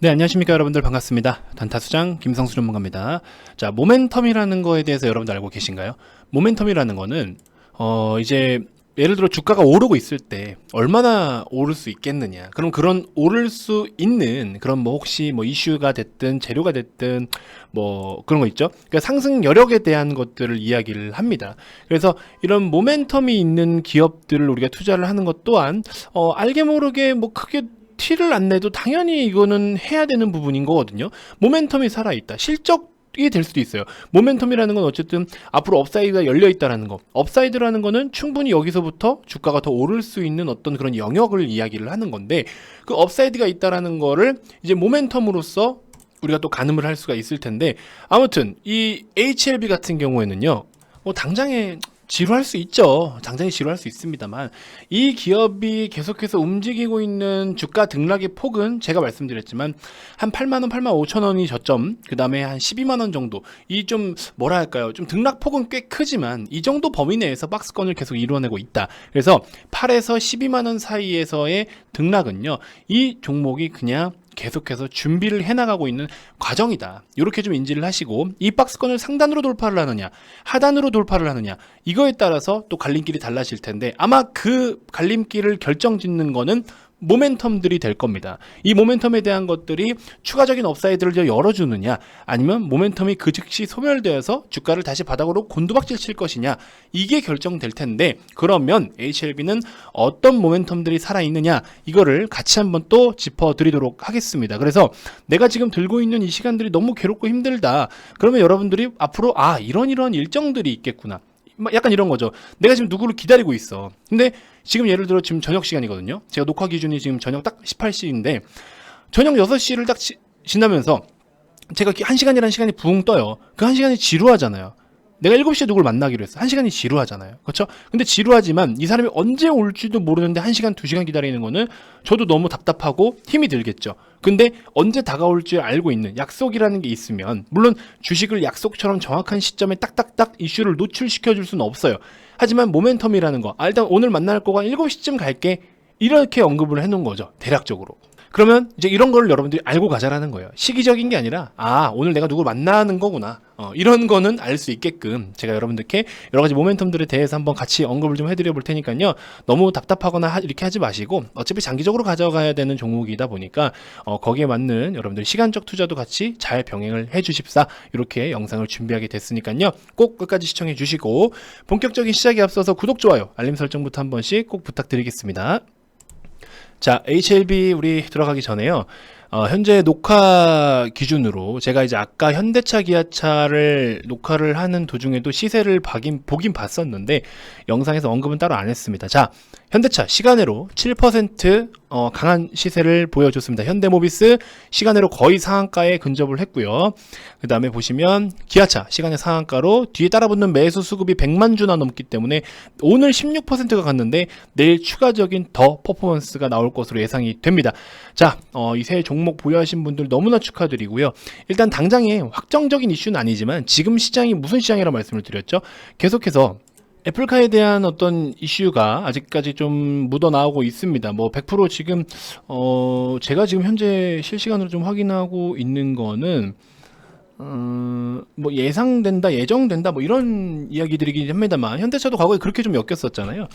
네, 안녕하십니까 여러분들 반갑습니다. 단타수장 김성수 전문가입니다. 자, 모멘텀이라는 거에 대해서 여러분들 알고 계신가요? 모멘텀이라는 거는 어 이제 예를 들어 주가가 오르고 있을 때 얼마나 오를 수 있겠느냐. 그럼 그런 오를 수 있는 그런 뭐 혹시 뭐 이슈가 됐든 재료가 됐든 뭐 그런 거 있죠. 그러니까 상승 여력에 대한 것들을 이야기를 합니다. 그래서 이런 모멘텀이 있는 기업들을 우리가 투자를 하는 것 또한 어 알게 모르게 뭐 크게 티를 안 내도 당연히 이거는 해야 되는 부분인 거거든요. 모멘텀이 살아있다. 실적 이될 수도 있어요. 모멘텀이라는 건 어쨌든 앞으로 업사이드가 열려 있다라는 거. 업사이드라는 거는 충분히 여기서부터 주가가 더 오를 수 있는 어떤 그런 영역을 이야기를 하는 건데 그 업사이드가 있다라는 거를 이제 모멘텀으로서 우리가 또 가늠을 할 수가 있을 텐데 아무튼 이 HLB 같은 경우에는요. 뭐 당장에 지루할 수 있죠. 당장에 지루할 수 있습니다만 이 기업이 계속해서 움직이고 있는 주가 등락의 폭은 제가 말씀드렸지만 한 8만 원, 8만 5천 원이 저점, 그 다음에 한 12만 원 정도. 이 좀 뭐라 할까요? 좀 등락 폭은 꽤 크지만 이 정도 범위 내에서 박스권을 계속 이루어내고 있다. 그래서 8에서 12만 원 사이에서의 등락은요. 이 종목이 그냥 계속해서 준비를 해나가고 있는 과정이다. 이렇게 좀 인지를 하시고 이 박스권을 상단으로 돌파를 하느냐, 하단으로 돌파를 하느냐 이거에 따라서 또 갈림길이 달라질 텐데 아마 그 갈림길을 결정짓는 거는 모멘텀들이 될 겁니다. 이 모멘텀에 대한 것들이 추가적인 업사이드를 더 열어주느냐, 아니면 모멘텀이 그 즉시 소멸되어서 주가를 다시 바닥으로 곤두박질 칠 것이냐, 이게 결정될 텐데, 그러면 HLB는 어떤 모멘텀들이 살아있느냐, 이거를 같이 한번 또 짚어드리도록 하겠습니다. 그래서 내가 지금 들고 있는 이 시간들이 너무 괴롭고 힘들다. 그러면 여러분들이 앞으로, 아, 이런 이런 일정들이 있겠구나. 막 약간 이런 거죠. 내가 지금 누구를 기다리고 있어. 근데 지금 예를 들어 지금 저녁 시간이거든요. 제가 녹화 기준이 지금 저녁 딱 18시인데 저녁 6시를 딱 지, 지나면서 제가 1시간이라는 시간이 붕 떠요. 그 1시간이 지루하잖아요. 내가 7시에 누굴 만나기로 했어. 1시간이 지루하잖아요. 그렇죠? 근데 지루하지만 이 사람이 언제 올지도 모르는데 1시간, 2시간 기다리는 거는 저도 너무 답답하고 힘이 들겠죠. 근데 언제 다가올 줄 알고 있는 약속이라는 게 있으면 물론 주식을 약속처럼 정확한 시점에 딱딱딱 이슈를 노출시켜 줄 수는 없어요. 하지만 모멘텀이라는 거. 아, 일단 오늘 만날 거가 7시쯤 갈게. 이렇게 언급을 해 놓은 거죠. 대략적으로. 그러면 이제 이런 걸 여러분들이 알고 가자라는 거예요. 시기적인 게 아니라 아 오늘 내가 누굴 만나는 거구나. 어, 이런 거는 알 수 있게끔 제가 여러분들께 여러 가지 모멘텀들에 대해서 한번 같이 언급을 좀 해드려 볼 테니까요. 너무 답답하거나 하, 이렇게 하지 마시고 어차피 장기적으로 가져가야 되는 종목이다 보니까 어, 거기에 맞는 여러분들 시간적 투자도 같이 잘 병행을 해주십사 이렇게 영상을 준비하게 됐으니까요. 꼭 끝까지 시청해 주시고 본격적인 시작에 앞서서 구독 좋아요 알림 설정부터 한 번씩 꼭 부탁드리겠습니다. 자, HLB 우리 들어가기 전에요. 어, 현재 녹화 기준으로 제가 이제 아까 현대차 기아차를 녹화를 하는 도중에도 시세를 보긴, 보긴 봤었는데 영상에서 언급은 따로 안 했습니다. 자, 현대차 시간으로 7% 어, 강한 시세를 보여줬습니다. 현대모비스 시간으로 거의 상한가에 근접을 했고요. 그 다음에 보시면 기아차 시간의 상한가로 뒤에 따라붙는 매수 수급이 100만 주나 넘기 때문에 오늘 16%가 갔는데 내일 추가적인 더 퍼포먼스가 나올 것으로 예상이 됩니다. 자, 어, 이 세 종목 보유하신 분들 너무나 축하드리고요. 일단 당장에 확정적인 이슈는 아니지만 지금 시장이 무슨 시장이라고 말씀을 드렸죠. 계속해서 애플카에 대한 어떤 이슈가 아직까지 좀 묻어 나오고 있습니다. 뭐 100% 지금 어 제가 지금 현재 실시간으로 좀 확인하고 있는 거는 어, 뭐 예상된다, 예정된다, 뭐 이런 이야기들이긴 합니다만 현대차도 과거에 그렇게 좀 엮였었잖아요.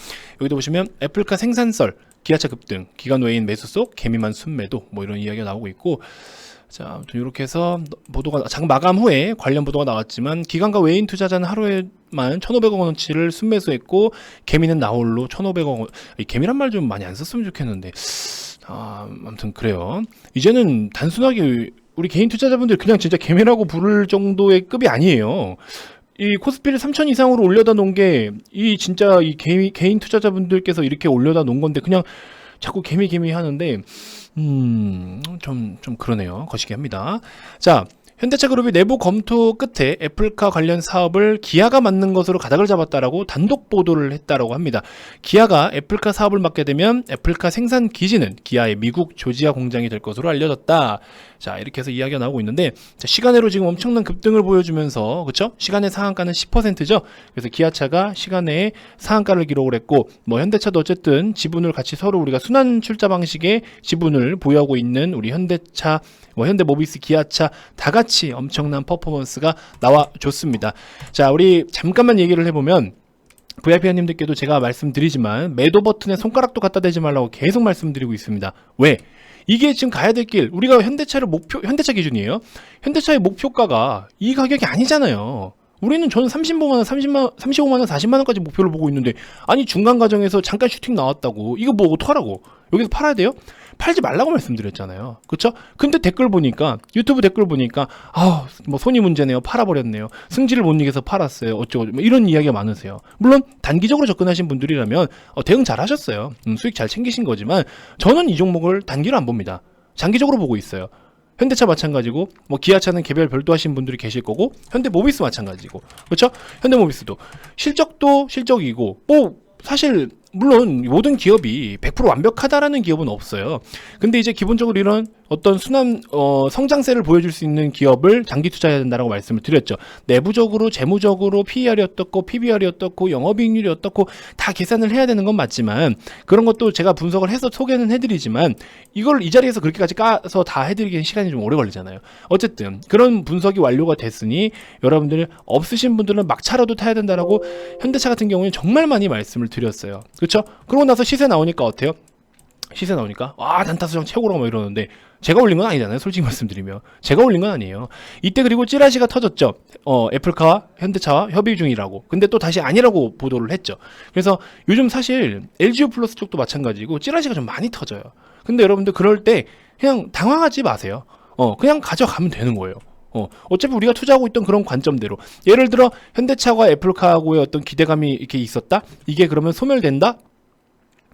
여기도 보시면 애플카 생산설, 기아차 급등, 기관 외인 매수 속 개미만 순매도 뭐 이런 이야기가 나오고 있고 자, 아무튼 이렇게 해서 보도가 장 마감 후에 관련 보도가 나왔지만 기관과 외인 투자자는 하루에만 1,500억 원어치를 순매수했고 개미는 나홀로 1,500억 원. 이 개미란 말 좀 많이 안 썼으면 좋겠는데. 아, 아무튼 그래요. 이제는 단순하게 우리 개인 투자자분들 그냥 진짜 개미라고 부를 정도의 급이 아니에요. 이 코스피를 3천 이상으로 올려다 놓은 게 이 진짜 이 개인, 개인 투자자분들께서 이렇게 올려다 놓은 건데 그냥 자꾸 개미 개미 하는데 음, 좀, 좀 그러네요. 거시기 합니다. 자, 현대차 그룹이 내부 검토 끝에 애플카 관련 사업을 기아가 맡는 것으로 가닥을 잡았다라고 단독 보도를 했다라고 합니다. 기아가 애플카 사업을 맡게 되면 애플카 생산 기지는 기아의 미국 조지아 공장이 될 것으로 알려졌다. 자, 이렇게 해서 이야기가 나오고 있는데 자, 시간으로 지금 엄청난 급등을 보여주면서 그렇죠? 시간의 상한가는 10%죠. 그래서 기아차가 시간에 상한가를 기록을 했고 뭐 현대차도 어쨌든 지분을 같이 서로 우리가 순환 출자 방식의 지분을 보유하고 있는 우리 현대차 뭐 현대 모비스 기아차 다 같이 엄청난 퍼포먼스가 나와 줬습니다. 자, 우리 잠깐만 얘기를 해보면 VIP님들께도 제가 말씀드리지만 매도 버튼에 손가락도 갖다 대지 말라고 계속 말씀드리고 있습니다. 왜? 이게 지금 가야 될 길, 우리가 현대차를 목표, 현대차 기준이에요. 현대차의 목표가가 이 가격이 아니잖아요. 우리는 저는 30만 원, 30만, 35만 원, 40만 원까지 목표를 보고 있는데 아니 중간 과정에서 잠깐 슈팅 나왔다고 이거 뭐 어떡하라고 여기서 팔아야 돼요? 팔지 말라고 말씀드렸잖아요. 그쵸? 근데 댓글 보니까 유튜브 댓글 보니까 아 뭐 손이 문제네요. 팔아 버렸네요. 승질을 못 이겨서 팔았어요. 어쩌고 뭐 이런 이야기가 많으세요. 물론 단기적으로 접근하신 분들이라면 어, 대응 잘 하셨어요. 음, 수익 잘 챙기신 거지만 저는 이 종목을 단기로 안 봅니다. 장기적으로 보고 있어요. 현대차 마찬가지고 뭐 기아차는 개별 별도 하신 분들이 계실 거고 현대모비스 마찬가지고 그렇죠? 현대모비스도 실적도 실적이고 뭐 사실 물론 모든 기업이 100% 완벽하다라는 기업은 없어요. 근데 이제 기본적으로 이런 어떤 순환 어, 성장세를 보여줄 수 있는 기업을 장기 투자해야 된다라고 말씀을 드렸죠. 내부적으로 재무적으로 PER이 어떻고 PBR이 어떻고 영업이익률이 어떻고 다 계산을 해야 되는 건 맞지만 그런 것도 제가 분석을 해서 소개는 해드리지만 이걸 이 자리에서 그렇게까지 까서 다 해드리기엔 시간이 좀 오래 걸리잖아요. 어쨌든 그런 분석이 완료가 됐으니 여러분들 없으신 분들은 막차라도 타야 된다라고 현대차 같은 경우는 정말 많이 말씀을 드렸어요. 그렇죠? 그러고 나서 시세 나오니까 어때요? 시세 나오니까 와 단타수정 최고라고 막 이러는데 제가 올린 건 아니잖아요 솔직히 말씀드리면. 제가 올린 건 아니에요. 이때 그리고 찌라시가 터졌죠. 어 애플카와 현대차와 협의 중이라고. 근데 또 다시 아니라고 보도를 했죠. 그래서 요즘 사실 LGU 플러스 쪽도 마찬가지고 찌라시가 좀 많이 터져요. 근데 여러분들 그럴 때 그냥 당황하지 마세요. 어 그냥 가져가면 되는 거예요 어, 어차피 우리가 투자하고 있던 그런 관점대로. 예를 들어, 현대차와 애플카하고의 어떤 기대감이 이렇게 있었다? 이게 그러면 소멸된다?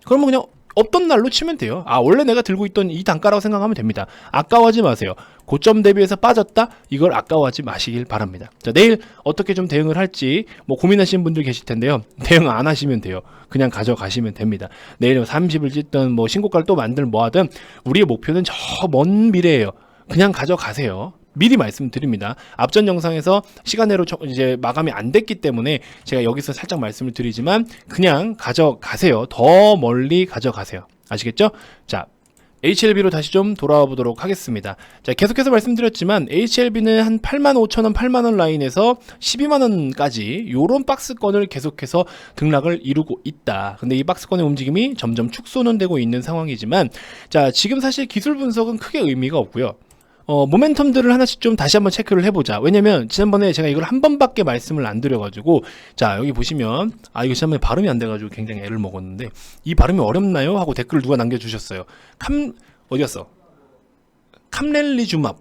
그러면 그냥 없던 날로 치면 돼요. 아, 원래 내가 들고 있던 이 단가라고 생각하면 됩니다. 아까워하지 마세요. 고점 대비해서 빠졌다? 이걸 아까워하지 마시길 바랍니다. 자, 내일 어떻게 좀 대응을 할지 뭐 고민하시는 분들 계실 텐데요. 대응 안 하시면 돼요. 그냥 가져가시면 됩니다. 내일 30을 찢든 뭐 신고가를 또 만들 뭐 하든 우리의 목표는 저 먼 미래예요. 그냥 가져가세요. 미리 말씀드립니다. 앞전 영상에서 시간내로 저- 이제 마감이 안 됐기 때문에 제가 여기서 살짝 말씀을 드리지만 그냥 가져가세요. 더 멀리 가져가세요. 아시겠죠? 자, HLB로 다시 좀 돌아와 보도록 하겠습니다. 자, 계속해서 말씀드렸지만 HLB는 한 8만 5천 원, 8만 원 라인에서 12만 원까지 요런 박스권을 계속해서 등락을 이루고 있다. 근데 이 박스권의 움직임이 점점 축소는 되고 있는 상황이지만 자, 지금 사실 기술 분석은 크게 의미가 없고요. 어, 모멘텀들을 하나씩 좀 다시 한번 체크를 해보자. 왜냐면 지난번에 제가 이걸 한 번밖에 말씀을 안 드려가지고 자 여기 보시면 아 이거 지난번에 발음이 안 돼가지고 굉장히 애를 먹었는데 이 발음이 어렵나요? 하고 댓글을 누가 남겨주셨어요. 캄 어디였어? 캄렐리주맙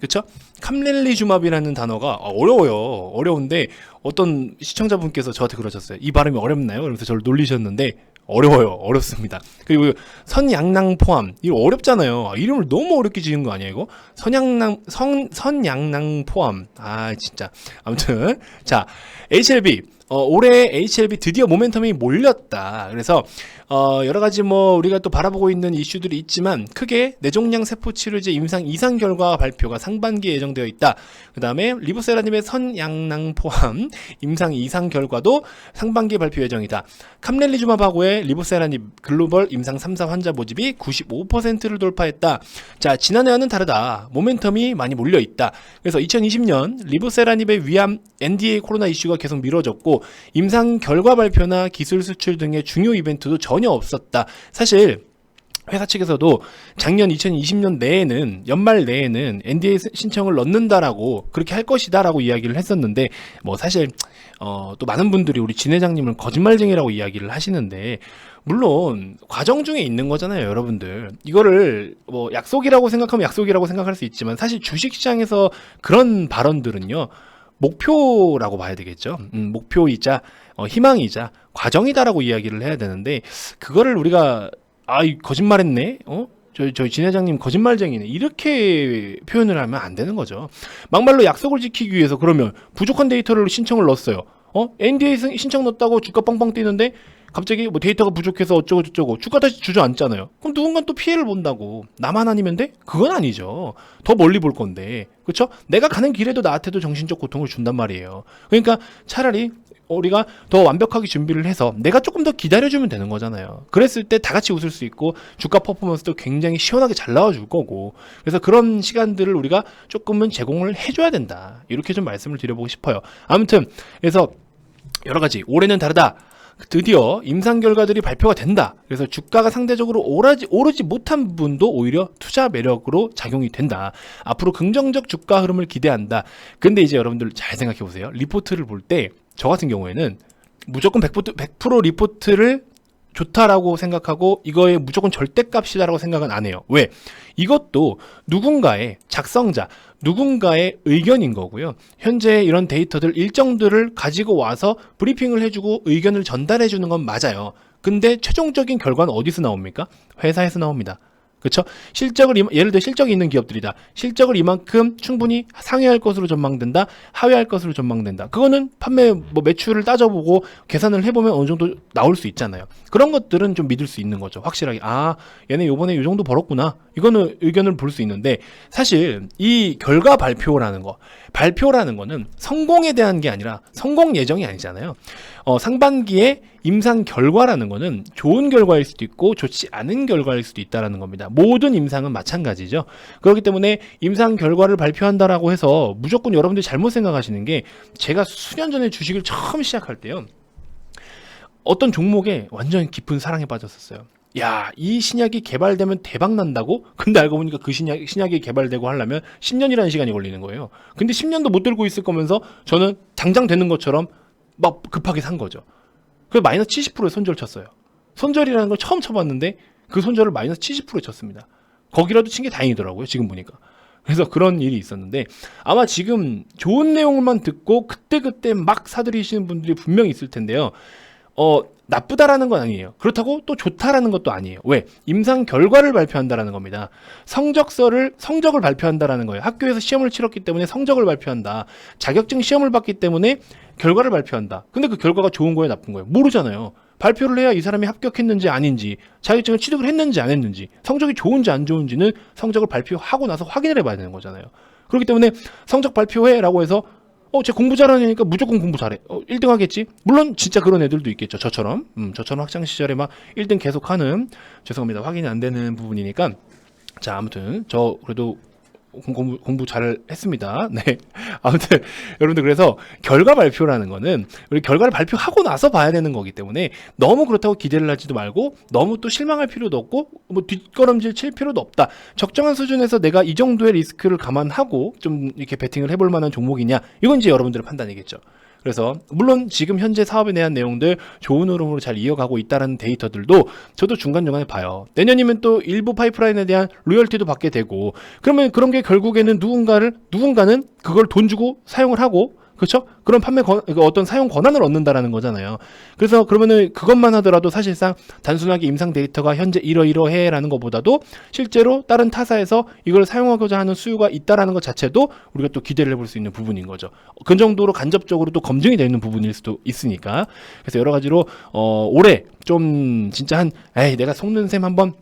그쵸? 캄렐리주맙이라는 단어가 아, 어려워요. 어려운데 어떤 시청자분께서 저한테 그러셨어요. 이 발음이 어렵나요? 그러면서 저를 놀리셨는데 어려워요. 어렵습니다. 그리고 선양낭 포함 이거 어렵잖아요. 아, 이름을 너무 어렵게 지은 거 아니야 이거? 선양낭 선 선양낭 포함 아 진짜 아무튼 자 HLB 어, 올해 HLB 드디어 모멘텀이 몰렸다. 그래서 어, 여러 가지 뭐 우리가 또 바라보고 있는 이슈들이 있지만 크게 뇌종양 세포 치료제 임상 이상 결과 발표가 상반기에 예정되어 있다. 그다음에 리보세라님의 선양낭 포함 임상 이상 결과도 상반기에 발표 예정이다. 캄렐리주마바고의 리보세라님 글로벌 임상 3사 환자 모집이 95%를 돌파했다. 자, 지난해와는 다르다. 모멘텀이 많이 몰려 있다. 그래서 2020년 리보세라닙의 위암 NDA 코로나 이슈가 계속 미뤄졌고 임상 결과 발표나 기술 수출 등의 중요 이벤트도 전혀 없었다. 사실 회사 측에서도 작년 2020년 내에는 연말 내에는 NDA 신청을 넣는다라고 그렇게 할 것이다라고 이야기를 했었는데 뭐 사실 어, 또 많은 분들이 우리 진 회장님을 거짓말쟁이라고 이야기를 하시는데 물론 과정 중에 있는 거잖아요, 여러분들. 이거를 뭐 약속이라고 생각하면 약속이라고 생각할 수 있지만 사실 주식 시장에서 그런 발언들은요. 목표라고 봐야 되겠죠. 음, 목표이자 어, 희망이자 과정이다라고 이야기를 해야 되는데 그거를 우리가 아, 이 거짓말했네. 어? 저희 저희 진 회장님 거짓말쟁이네 이렇게 표현을 하면 안 되는 거죠. 막말로 약속을 지키기 위해서 그러면 부족한 데이터를 신청을 넣었어요. 어 NDA 신- 신청 넣었다고 주가 빵빵 뛰는데 갑자기 뭐 데이터가 부족해서 어쩌고 저쩌고 주가 다시 주저앉잖아요. 그럼 누군가 또 피해를 본다고 나만 아니면 돼? 그건 아니죠. 더 멀리 볼 건데 그렇죠? 내가 가는 길에도 나한테도 정신적 고통을 준단 말이에요. 그러니까 차라리 우리가 더 완벽하게 준비를 해서 내가 조금 더 기다려주면 되는 거잖아요. 그랬을 때 다 같이 웃을 수 있고 주가 퍼포먼스도 굉장히 시원하게 잘 나와줄 거고 그래서 그런 시간들을 우리가 조금은 제공을 해줘야 된다. 이렇게 좀 말씀을 드려보고 싶어요. 아무튼 그래서 여러 가지 올해는 다르다. 드디어 임상 결과들이 발표가 된다. 그래서 주가가 상대적으로 오르지, 오르지 못한 부분도 오히려 투자 매력으로 작용이 된다. 앞으로 긍정적 주가 흐름을 기대한다. 근데 이제 여러분들 잘 생각해 보세요. 리포트를 볼 때 저 같은 경우에는 무조건 100%, 100% 리포트를 좋다라고 생각하고 이거에 무조건 절대값이다라고 생각은 안 해요. 왜? 이것도 누군가의 작성자, 누군가의 의견인 거고요. 현재 이런 데이터들 일정들을 가지고 와서 브리핑을 해주고 의견을 전달해 주는 건 맞아요. 근데 최종적인 결과는 어디서 나옵니까? 회사에서 나옵니다. 그렇죠? 실적을 예를 들어 실적이 있는 기업들이다. 실적을 이만큼 충분히 상회할 것으로 전망된다. 하회할 것으로 전망된다. 그거는 판매 뭐 매출을 따져보고 계산을 해보면 어느 정도 나올 수 있잖아요. 그런 것들은 좀 믿을 수 있는 거죠. 확실하게 아 얘네 요번에 요 정도 벌었구나. 이거는 의견을 볼 수 있는데 사실 이 결과 발표라는 거 발표라는 거는 성공에 대한 게 아니라 성공 예정이 아니잖아요. 어, 상반기에 임상 결과라는 거는 좋은 결과일 수도 있고 좋지 않은 결과일 수도 있다라는 겁니다. 모든 임상은 마찬가지죠. 그렇기 때문에 임상 결과를 발표한다라고 해서 무조건 여러분들이 잘못 생각하시는 게 제가 수년 전에 주식을 처음 시작할 때요. 어떤 종목에 완전 깊은 사랑에 빠졌었어요. 야, 이 신약이 개발되면 대박 난다고? 근데 알고 보니까 그 신약, 신약이 개발되고 하려면 10년이라는 시간이 걸리는 거예요. 근데 10년도 못 들고 있을 거면서 저는 당장 되는 것처럼 막 급하게 산 거죠. 그 마이너스 70%의 손절 쳤어요. 손절이라는 걸 처음 쳐봤는데 그 손절을 마이너스 70%에 쳤습니다. 거기라도 친 게 다행이더라고요. 지금 보니까. 그래서 그런 일이 있었는데 아마 지금 좋은 내용만 듣고 그때그때 막 사들이시는 분들이 분명히 있을 텐데요. 어, 나쁘다라는 건 아니에요. 그렇다고 또 좋다라는 것도 아니에요. 왜? 임상 결과를 발표한다라는 겁니다. 성적서를 성적을 발표한다라는 거예요. 학교에서 시험을 치렀기 때문에 성적을 발표한다. 자격증 시험을 봤기 때문에 결과를 발표한다. 근데 그 결과가 좋은 거예요, 나쁜 거예요? 모르잖아요. 발표를 해야 이 사람이 합격했는지 아닌지, 자격증을 취득을 했는지 안 했는지, 성적이 좋은지 안 좋은지는 성적을 발표하고 나서 확인을 해봐야 되는 거잖아요. 그렇기 때문에 성적 발표해라고 해서 어, 쟤 공부 잘하니까 무조건 공부 잘해. 어, 1등 하겠지? 물론 진짜 그런 애들도 있겠죠. 저처럼. 음, 저처럼 학창 시절에 막 1등 계속 하는 죄송합니다. 확인이 안 되는 부분이니까 자, 아무튼 저 그래도 공- 공부, 공부 잘 했습니다. 네. 아무튼 여러분들 그래서 결과 발표라는 거는 우리 결과를 발표하고 나서 봐야 되는 거기 때문에 너무 그렇다고 기대를 하지도 말고 너무 또 실망할 필요도 없고 뭐 뒷걸음질 칠 필요도 없다. 적정한 수준에서 내가 이 정도의 리스크를 감안하고 좀 이렇게 베팅을 해볼 만한 종목이냐 이건 이제 여러분들의 판단이겠죠. 그래서 물론 지금 현재 사업에 대한 내용들 좋은 흐름으로 잘 이어가고 있다는 데이터들도 저도 중간중간에 봐요. 내년이면 또 일부 파이프라인에 대한 로열티도 받게 되고 그러면 그런 게 결국에는 누군가를 누군가는 그걸 돈 주고 사용을 하고 그렇죠? 그런 판매 권, 그 어떤 사용 권한을 얻는다라는 거잖아요. 그래서 그러면은 그것만 하더라도 사실상 단순하게 임상 데이터가 현재 이러이러해라는 것보다도 실제로 다른 타사에서 이걸 사용하고자 하는 수요가 있다라는 것 자체도 우리가 또 기대를 해볼 수 있는 부분인 거죠. 그 정도로 간접적으로 또 검증이 되는 부분일 수도 있으니까. 그래서 여러 가지로 어 올해 좀 진짜 한 에이 내가 속는 셈 한번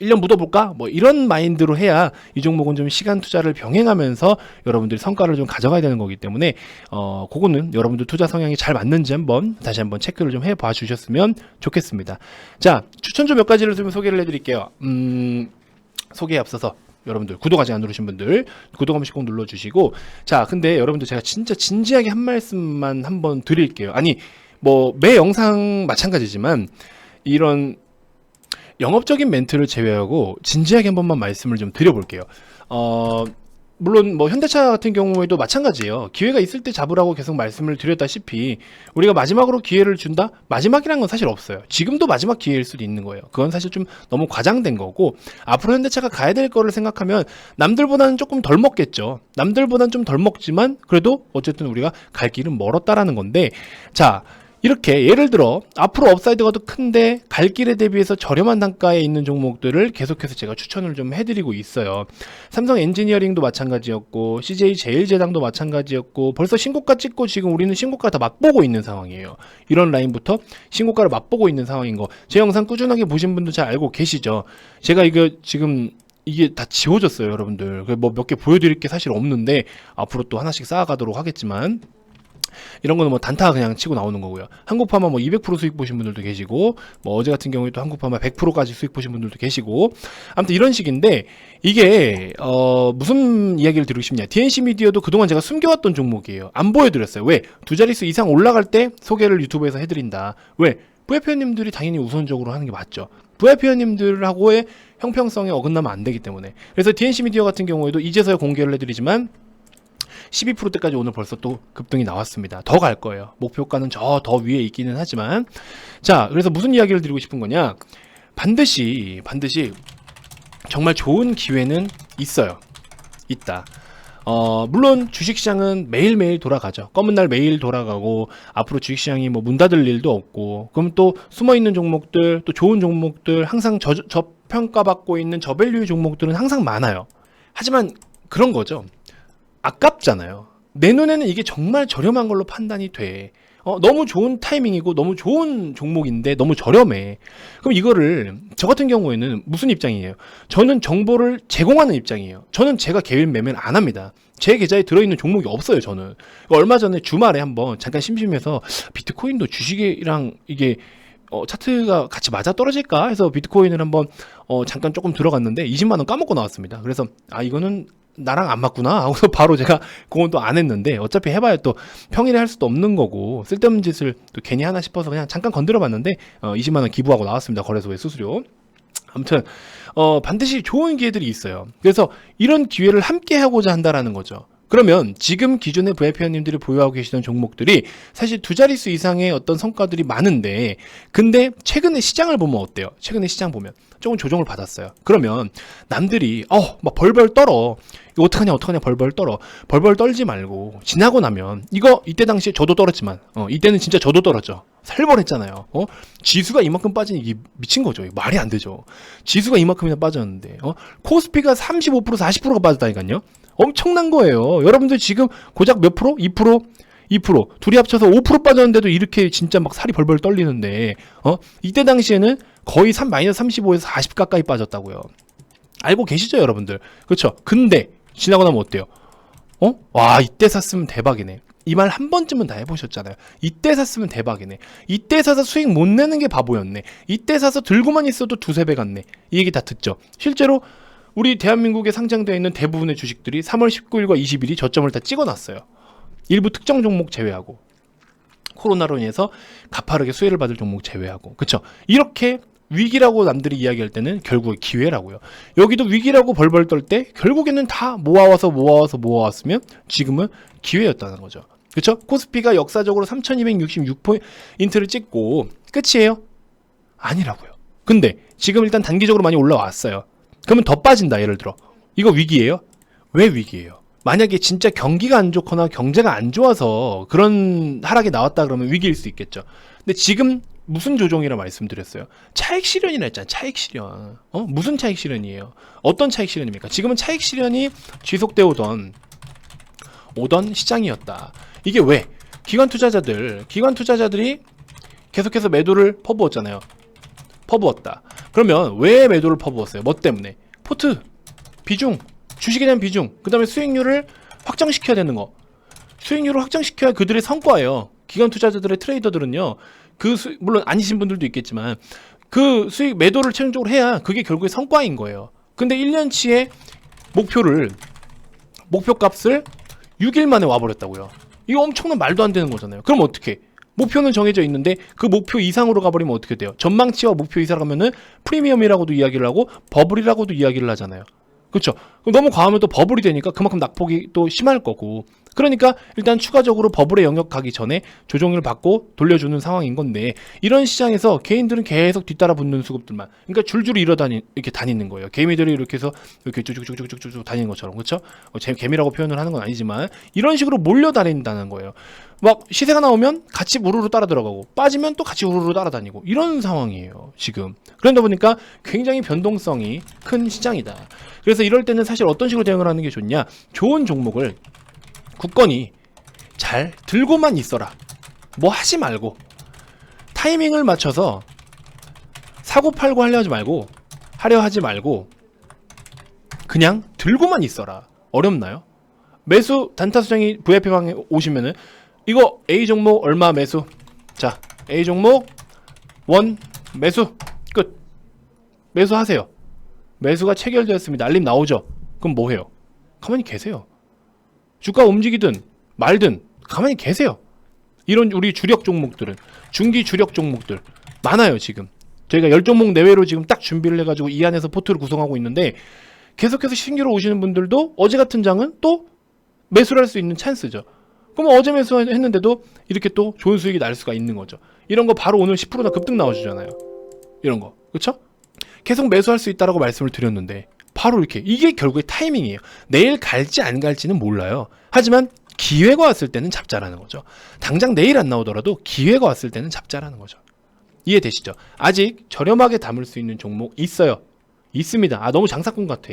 1년 묻어볼까? 뭐 이런 마인드로 해야 이 종목은 좀 시간 투자를 병행하면서 여러분들이 성과를 좀 가져가야 되는 거기 때문에 어 그거는 여러분들 투자 성향이 잘 맞는지 한번 다시 한번 체크를 좀 해봐 주셨으면 좋겠습니다. 자 추천주 몇 가지를 좀 소개를 해드릴게요. 음 소개에 앞서서 여러분들 구독 아직 안 누르신 분들 구독 한 번씩 꼭 눌러주시고 자 근데 여러분들 제가 진짜 진지하게 한 말씀만 한번 드릴게요. 아니 뭐 매 영상 마찬가지지만 이런 영업적인 멘트를 제외하고 진지하게 한 번만 말씀을 좀 드려볼게요. 어, 물론 뭐 현대차 같은 경우에도 마찬가지예요. 기회가 있을 때 잡으라고 계속 말씀을 드렸다시피 우리가 마지막으로 기회를 준다? 마지막이란 건 사실 없어요. 지금도 마지막 기회일 수도 있는 거예요. 그건 사실 좀 너무 과장된 거고 앞으로 현대차가 가야 될 거를 생각하면 남들보다는 조금 덜 먹겠죠. 남들보다는 좀 덜 먹지만 그래도 어쨌든 우리가 갈 길은 멀었다라는 건데 자 이렇게 예를 들어 앞으로 업사이드가 더 큰데 갈 길에 대비해서 저렴한 단가에 있는 종목들을 계속해서 제가 추천을 좀 해드리고 있어요. 삼성 엔지니어링도 마찬가지였고 CJ 제일제당도 마찬가지였고 벌써 신고가 찍고 지금 우리는 신고가 다 맛보고 있는 상황이에요. 이런 라인부터 신고가를 맛보고 있는 상황인 거. 제 영상 꾸준하게 보신 분도 잘 알고 계시죠. 제가 이거 지금 이게 다 지워졌어요, 여러분들. 뭐 몇 개 보여드릴 게 사실 없는데 앞으로 또 하나씩 쌓아가도록 하겠지만 이런 거는 뭐 단타 그냥 치고 나오는 거고요. 한국 파마 뭐 200% 수익 보신 분들도 계시고 뭐 어제 같은 경우에 또 한국 파마 100%까지 수익 보신 분들도 계시고 아무튼 이런 식인데 이게 어 무슨 이야기를 드리고 싶냐? DNC 미디어도 그동안 제가 숨겨왔던 종목이에요. 안 보여드렸어요. 왜? 두 자릿수 이상 올라갈 때 소개를 유튜브에서 해드린다. 왜? VIP님들이 당연히 우선적으로 하는 게 맞죠. VIP님들하고의 형평성에 어긋나면 안 되기 때문에. 그래서 DNC 미디어 같은 경우에도 이제서야 공개를 해드리지만 12%대까지 오늘 벌써 또 급등이 나왔습니다. 더 갈 거예요. 목표가는 저 더 위에 있기는 하지만 자, 그래서 무슨 이야기를 드리고 싶은 거냐? 반드시 반드시 정말 좋은 기회는 있어요. 있다. 어, 물론 주식시장은 매일매일 돌아가죠. 검은 날 매일 돌아가고, 앞으로 주식시장이 뭐 문 닫을 일도 없고, 그럼 또 숨어있는 종목들, 또 좋은 종목들, 항상 저, 저평가받고 있는 저밸류 종목들은 항상 많아요. 하지만 그런 거죠. 아깝잖아요. 내 눈에는 이게 정말 저렴한 걸로 판단이 돼. 어, 너무 좋은 타이밍이고 너무 좋은 종목인데 너무 저렴해. 그럼 이거를 저 같은 경우에는 무슨 입장이에요? 저는 정보를 제공하는 입장이에요. 저는 제가 개인 매매를 안 합니다. 제 계좌에 들어있는 종목이 없어요, 저는. 얼마 전에 주말에 한번 잠깐 심심해서 비트코인도 주식이랑 이게 어, 차트가 같이 맞아 떨어질까 해서 비트코인을 한번 어, 잠깐 조금 들어갔는데 20만 원 까먹고 나왔습니다. 그래서 아 이거는 나랑 안 맞구나 하고서 바로 제가 그건 또 안 했는데 어차피 해봐야 또 평일에 할 수도 없는 거고 쓸데없는 짓을 또 괜히 하나 싶어서 그냥 잠깐 건드려 봤는데 어, 20만 원 기부하고 나왔습니다. 거래소에 수수료. 아무튼 어, 반드시 좋은 기회들이 있어요. 그래서 이런 기회를 함께 하고자 한다라는 거죠. 그러면 지금 기존의 VIP원님들이 보유하고 계시던 종목들이 사실 두 자릿수 이상의 어떤 성과들이 많은데 근데 최근에 시장을 보면 어때요? 최근에 시장 보면 조금 조정을 받았어요. 그러면 남들이 어 막 벌벌 떨어 이거 어떡하냐 어떡하냐 벌벌 떨어 벌벌 떨지 말고 지나고 나면 이거 이때 당시에 저도 떨었지만 어 이때는 진짜 저도 떨었죠. 살벌했잖아요. 어 지수가 이만큼 빠지니 이게 미친 거죠. 말이 안 되죠. 지수가 이만큼이나 빠졌는데 어 코스피가 35% 40%가 빠졌다니까요. 엄청난 거예요. 여러분들 지금 고작 몇 프로? 2%? 2% 둘이 합쳐서 5% 빠졌는데도 이렇게 진짜 막 살이 벌벌 떨리는데 어 이때 당시에는 거의 3 마이너스 35에서 40 가까이 빠졌다고요. 알고 계시죠, 여러분들? 그렇죠. 근데 지나고 나면 어때요? 어? 와 이때 샀으면 대박이네. 이 말 한 번쯤은 다 해보셨잖아요. 이때 샀으면 대박이네. 이때 사서 수익 못 내는 게 바보였네. 이때 사서 들고만 있어도 두세 배 같네. 이 얘기 다 듣죠. 실제로 우리 대한민국에 상장되어 있는 대부분의 주식들이 3월 19일과 20일이 저점을 다 찍어놨어요. 일부 특정 종목 제외하고 코로나로 인해서 가파르게 수혜를 받을 종목 제외하고 그쵸 이렇게 위기라고 남들이 이야기할 때는 결국 기회라고요. 여기도 위기라고 벌벌 떨 때 결국에는 다 모아와서 모아와서 모아왔으면 지금은 기회였다는 거죠. 그쵸 코스피가 역사적으로 3266포인트를 찍고 끝이에요? 아니라고요. 근데 지금 일단 단기적으로 많이 올라왔어요. 그러면 더 빠진다 예를 들어 이거 위기예요? 왜 위기예요? 만약에 진짜 경기가 안 좋거나 경제가 안 좋아서 그런 하락이 나왔다 그러면 위기일 수 있겠죠. 근데 지금 무슨 조정이라 말씀드렸어요? 차익 실현이라 했잖아요. 차익 실현. 어? 무슨 차익 실현이에요? 어떤 차익 실현입니까? 지금은 차익 실현이 지속되어 오던 오던 시장이었다. 이게 왜? 기관 투자자들, 기관 투자자들이 계속해서 매도를 퍼부었잖아요. 퍼부었다. 그러면 왜 매도를 퍼부었어요? 뭐 때문에? 포트, 비중, 주식에 대한 비중, 그 다음에 수익률을 확정시켜야 되는 거. 수익률을 확정시켜야 그들의 성과예요. 기관 투자자들의 트레이더들은요, 그 수, 물론 아니신 분들도 있겠지만, 그 수익 매도를 최종적으로 해야 그게 결국에 성과인 거예요. 근데 1년치의 목표를, 목표 값을 6일 만에 와버렸다고요. 이거 엄청난 말도 안 되는 거잖아요. 그럼 어떻게? 목표는 정해져 있는데 그 목표 이상으로 가버리면 어떻게 돼요? 전망치와 목표 이상으로 가면은 프리미엄이라고도 이야기를 하고 버블이라고도 이야기를 하잖아요. 그렇죠? 너무 과하면 또 버블이 되니까 그만큼 낙폭이 또 심할 거고. 그러니까 일단 추가적으로 버블의 영역 가기 전에 조정을 받고 돌려주는 상황인 건데 이런 시장에서 개인들은 계속 뒤따라 붙는 수급들만 그러니까 줄줄이 이러다니 이렇게 다니는 거예요. 개미들이 이렇게 해서 이렇게 쭉쭉쭉쭉쭉쭉 다니는 것처럼 그렇죠? 어, 제- 개미라고 표현을 하는 건 아니지만 이런 식으로 몰려 다닌다는 거예요. 막 시세가 나오면 같이 우르르 따라 들어가고 빠지면 또 같이 우르르 따라다니고 이런 상황이에요 지금. 그러다 보니까 굉장히 변동성이 큰 시장이다. 그래서 이럴 때는 사실 어떤 식으로 대응을 하는 게 좋냐? 좋은 종목을 굳건히 잘 들고만 있어라. 뭐 하지 말고. 타이밍을 맞춰서 사고 팔고 하려 하지 말고 하려 하지 말고 그냥 들고만 있어라. 어렵나요? 매수 단타 수장이 VIP 방에 오시면은 이거 A 종목 얼마 매수? 자 A 종목 원 매수. 끝. 매수하세요. 매수가 체결되었습니다. 알림 나오죠? 그럼 뭐 해요? 가만히 계세요. 주가 움직이든 말든 가만히 계세요. 이런 우리 주력 종목들은 중기 주력 종목들 많아요 지금. 저희가 열 종목 내외로 지금 딱 준비를 해가지고 이 안에서 포트를 구성하고 있는데 계속해서 신규로 오시는 분들도 어제 같은 장은 또 매수를 할 수 있는 찬스죠. 그럼 어제 매수했는데도 이렇게 또 좋은 수익이 날 수가 있는 거죠. 이런 거 바로 오늘 10%나 급등 나와주잖아요. 이런 거. 그쵸? 계속 매수할 수 있다라고 말씀을 드렸는데 바로 이렇게 이게 결국에 타이밍이에요. 내일 갈지 안 갈지는 몰라요. 하지만 기회가 왔을 때는 잡자라는 거죠. 당장 내일 안 나오더라도 기회가 왔을 때는 잡자라는 거죠. 이해되시죠? 아직 저렴하게 담을 수 있는 종목 있어요. 있습니다. 아 너무 장사꾼 같아.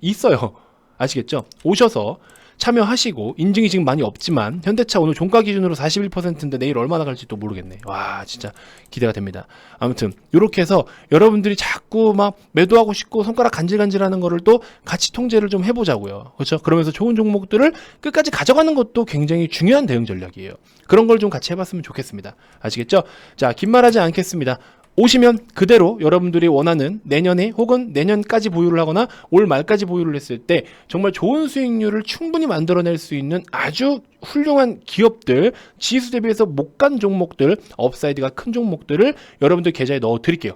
있어요. 아시겠죠? 오셔서 참여하시고 인증이 지금 많이 없지만 현대차 오늘 종가 기준으로 41%인데 내일 얼마나 갈지 또 모르겠네. 와 진짜 기대가 됩니다. 아무튼 이렇게 해서 여러분들이 자꾸 막 매도하고 싶고 손가락 간질간질하는 거를 또 같이 통제를 좀 해보자고요. 그렇죠? 그러면서 좋은 종목들을 끝까지 가져가는 것도 굉장히 중요한 대응 전략이에요. 그런 걸 좀 같이 해봤으면 좋겠습니다. 아시겠죠? 자, 긴 말하지 않겠습니다. 오시면 그대로 여러분들이 원하는 내년에 혹은 내년까지 보유를 하거나 올 말까지 보유를 했을 때 정말 좋은 수익률을 충분히 만들어낼 수 있는 아주 훌륭한 기업들 지수 대비해서 못 간 종목들 업사이드가 큰 종목들을 여러분들 계좌에 넣어 드릴게요.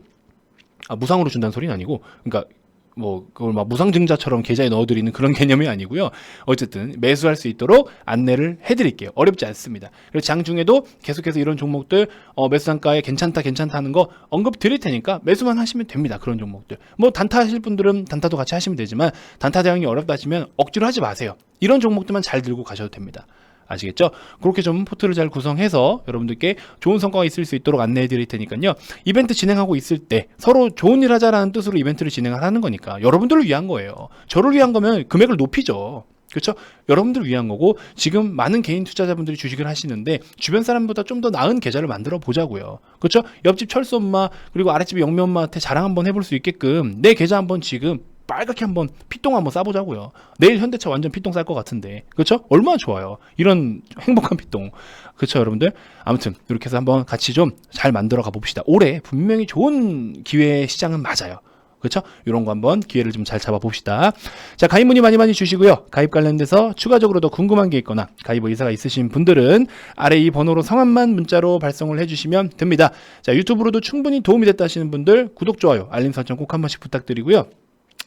아, 무상으로 준다는 소리는 아니고 그러니까 뭐 그걸 막 무상증자처럼 계좌에 넣어드리는 그런 개념이 아니고요. 어쨌든 매수할 수 있도록 안내를 해드릴게요. 어렵지 않습니다. 그리고 장 중에도 계속해서 이런 종목들 어, 매수 단가에 괜찮다 괜찮다 하는 거 언급 드릴 테니까 매수만 하시면 됩니다. 그런 종목들. 뭐 단타 하실 분들은 단타도 같이 하시면 되지만 단타 대응이 어렵다 하시면 억지로 하지 마세요. 이런 종목들만 잘 들고 가셔도 됩니다. 아시겠죠? 그렇게 좀 포트를 잘 구성해서 여러분들께 좋은 성과가 있을 수 있도록 안내해 드릴 테니까요. 이벤트 진행하고 있을 때 서로 좋은 일 하자라는 뜻으로 이벤트를 진행을 하는 거니까 여러분들을 위한 거예요. 저를 위한 거면 금액을 높이죠. 그렇죠? 여러분들을 위한 거고 지금 많은 개인 투자자분들이 주식을 하시는데 주변 사람보다 좀 더 나은 계좌를 만들어 보자고요. 그렇죠? 옆집 철수 엄마 그리고 아랫집 영미 엄마한테 자랑 한번 해볼 수 있게끔 내 계좌 한번 지금 빨갛게 한번 피똥 한번 싸보자고요. 내일 현대차 완전 피똥 쌀 것 같은데, 그렇죠? 얼마나 좋아요. 이런 행복한 피똥, 그렇죠, 여러분들? 아무튼 이렇게 해서 한번 같이 좀 잘 만들어 가 봅시다. 올해 분명히 좋은 기회 시장은 맞아요. 그렇죠? 이런 거 한번 기회를 좀 잘 잡아 봅시다. 자, 가입 문의 많이 많이 주시고요. 가입 관련돼서 추가적으로 더 궁금한 게 있거나 가입 의사가 있으신 분들은 아래 이 번호로 성함만 문자로 발송을 해주시면 됩니다. 자, 유튜브로도 충분히 도움이 됐다 하시는 분들 구독, 좋아요, 알림 설정 꼭 한 번씩 부탁드리고요.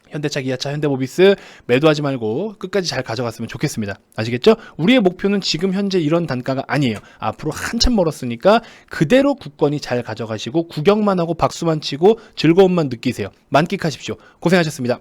현대차, 기아차, 현대모비스 매도하지 말고 끝까지 잘 가져갔으면 좋겠습니다. 아시겠죠? 우리의 목표는 지금 현재 이런 단가가 아니에요. 앞으로 한참 멀었으니까 그대로 굳건히 잘 가져가시고 구경만 하고 박수만 치고 즐거움만 느끼세요. 만끽하십시오. 고생하셨습니다.